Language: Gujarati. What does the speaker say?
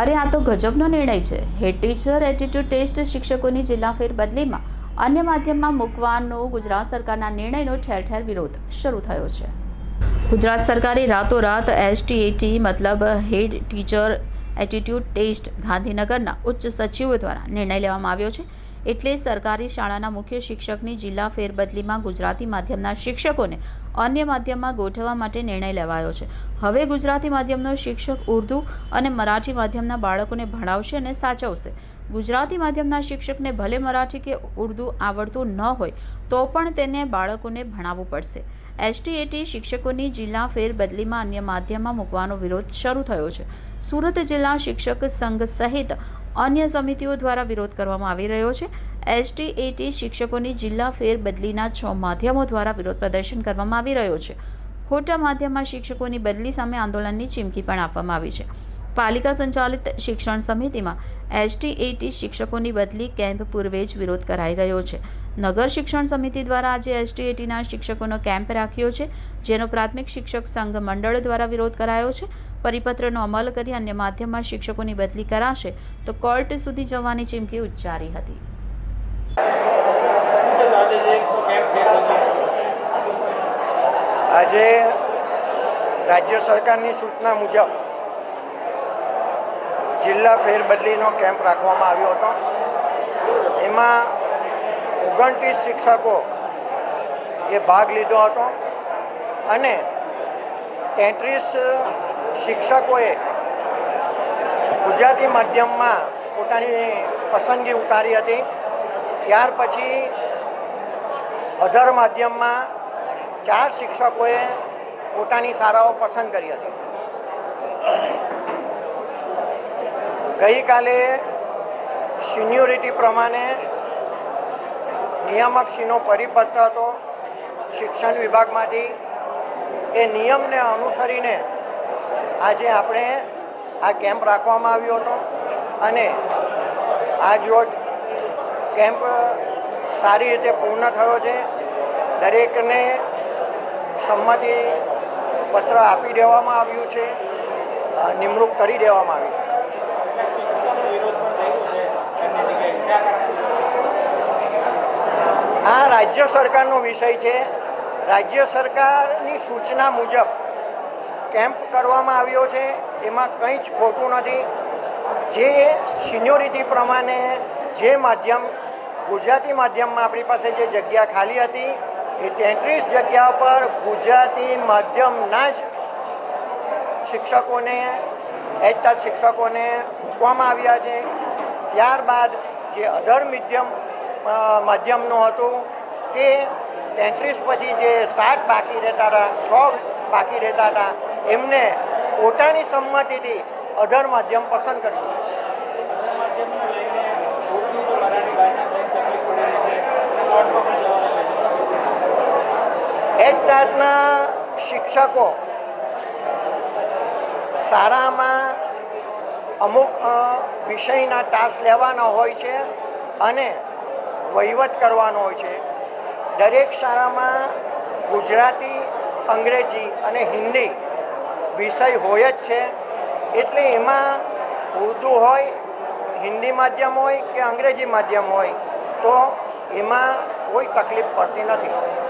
અરે, આ તો ગજબનો નિર્ણય છે. હેડ ટીચર એટીટ્યુડ ટેસ્ટ શિક્ષકોની જિલ્લા ફેરબદલીમાં અન્ય માધ્યમમાં મૂકવાનો ગુજરાત સરકારના નિર્ણયનો ઠેર ઠેર વિરોધ શરૂ થયો છે. ગુજરાત સરકારે રાતોરાત એસટીએટી મતલબ હેડ ટીચર એટીટ્યુડ ટેસ્ટ ગાંધીનગરના ઉચ્ચ સચિવો દ્વારા નિર્ણય લેવામાં આવ્યો છે. એટલે સરકારી શાળાના મુખ્ય શિક્ષકની જિલ્લા ફેરબદલીમાં ગુજરાતી માધ્યમના શિક્ષકોને અન્ય માધ્યમમાં ગોઠવવા માટે નિર્ણય લેવાયો છે. હવે ગુજરાતી માધ્યમનો શિક્ષક ઉર્દુ અને મરાઠી માધ્યમના બાળકોને ભણાવશે અને સાચવશે. ગુજરાતી માધ્યમના શિક્ષકને ભલે મરાઠી કે ઉર્દુ આવડતું ન હોય, તો પણ તેને બાળકોને ભણાવવું પડશે. એસટીએટી શિક્ષકોની જિલ્લા ફેરબદલીમાં અન્ય માધ્યમમાં મૂકવાનો વિરોધ શરૂ થયો છે. સુરત જિલ્લા શિક્ષક સંઘ સહિત અન્ય સમિતિઓ દ્વારા વિરોધ કરવામાં આવી રહ્યો છે. એસટીએટી શિક્ષકોની જિલ્લા ફેરબદલીના છ માધ્યમો દ્વારા વિરોધ પ્રદર્શન કરવામાં આવી રહ્યો છે. ખોટા માધ્યમમાં શિક્ષકોની બદલી સામે આંદોલનની ચીમકી પણ આપવામાં આવી છે. પાલિકા સંચાલિત શિક્ષણ સમિતિમાં એસટીએટી શિક્ષકોની બદલી કેમ્પ પૂર્વે જ વિરોધ કરાઈ રહ્યો છે. નગર શિક્ષણ સમિતિ દ્વારા આજે એસટીએટીના શિક્ષકોનો કેમ્પ રાખ્યો છે, જેનો પ્રાથમિક શિક્ષક સંઘ મંડળ દ્વારા વિરોધ કરાયો છે. પરિપત્રનો અમલ કરી અન્ય માધ્યમમાં શિક્ષકોની બદલી કરાશે તો કોર્ટ સુધી જવાની ચીમકી ઉચ્ચારી હતી. આજે રાજ્ય સરકારની સૂચના મુજબ જિલ્લા ફેરબદલીનો કેમ્પ રાખવામાં આવ્યો હતો. એમાં ઓગણત્રીસ શિક્ષકો એ ભાગ લીધો હતો અને તેત્રીસ શિક્ષકોએ ગુજરાતી માધ્યમમાં પોતાની પસંદગી ઉતારી હતી. ત્યાર પછી અધર માધ્યમમાં ચાર શિક્ષકોએ પોતાની શાળાઓ પસંદ કરી હતી. ગઈકાલે સિન્યોરિટી પ્રમાણે નિયામકશ્રીનો પરિપત્ર હતો. શિક્ષણ વિભાગમાંથી એ નિયમને અનુસરીને આજે આપણે આ કેમ્પ રાખવામાં આવ્યો હતો અને આજ રોજ કેમ્પ સારી રીતે પૂર્ણ થયો છે. દરેકને સંમતિ પત્ર આપી દેવામાં આવ્યું છે નિમણૂક કરી દેવામાં આવી છે. આ રાજ્ય સરકારનો વિષય છે. રાજ્ય સરકારની સૂચના મુજબ કેમ્પ કરવામાં આવ્યો છે, એમાં કંઈ જ ખોટું નથી. જે સિન્યોરિટી પ્રમાણે જે માધ્યમ, ગુજરાતી માધ્યમમાં આપણી પાસે જે જગ્યા ખાલી હતી, એ તેત્રીસ જગ્યા પર ગુજરાતી માધ્યમના જ શિક્ષકોને એજતા શિક્ષકોને મૂકવામાં આવ્યા છે. ત્યારબાદ જે અધર મીડિયમ માધ્યમનું હતું, તે તેત્રીસ પછી જે સાત બાકી રહેતા હતા, છ બાકી રહેતા હતા એમને પોતાની સંમતિથી અધર માધ્યમ પસંદ કર્યું છે. એક જાતના શિક્ષકો શાળામાં અમુક વિષયના ટાસ લેવાના હોય છે અને વહીવટ કરવાનો હોય છે. દરેક શાળામાં ગુજરાતી, અંગ્રેજી અને હિન્દી વિષય હોય જ છે. એટલે એમાં ઉર્દુ હોય, હિન્દી માધ્યમ હોય કે અંગ્રેજી માધ્યમ હોય, તો એમાં કોઈ તકલીફ પડતી નથી.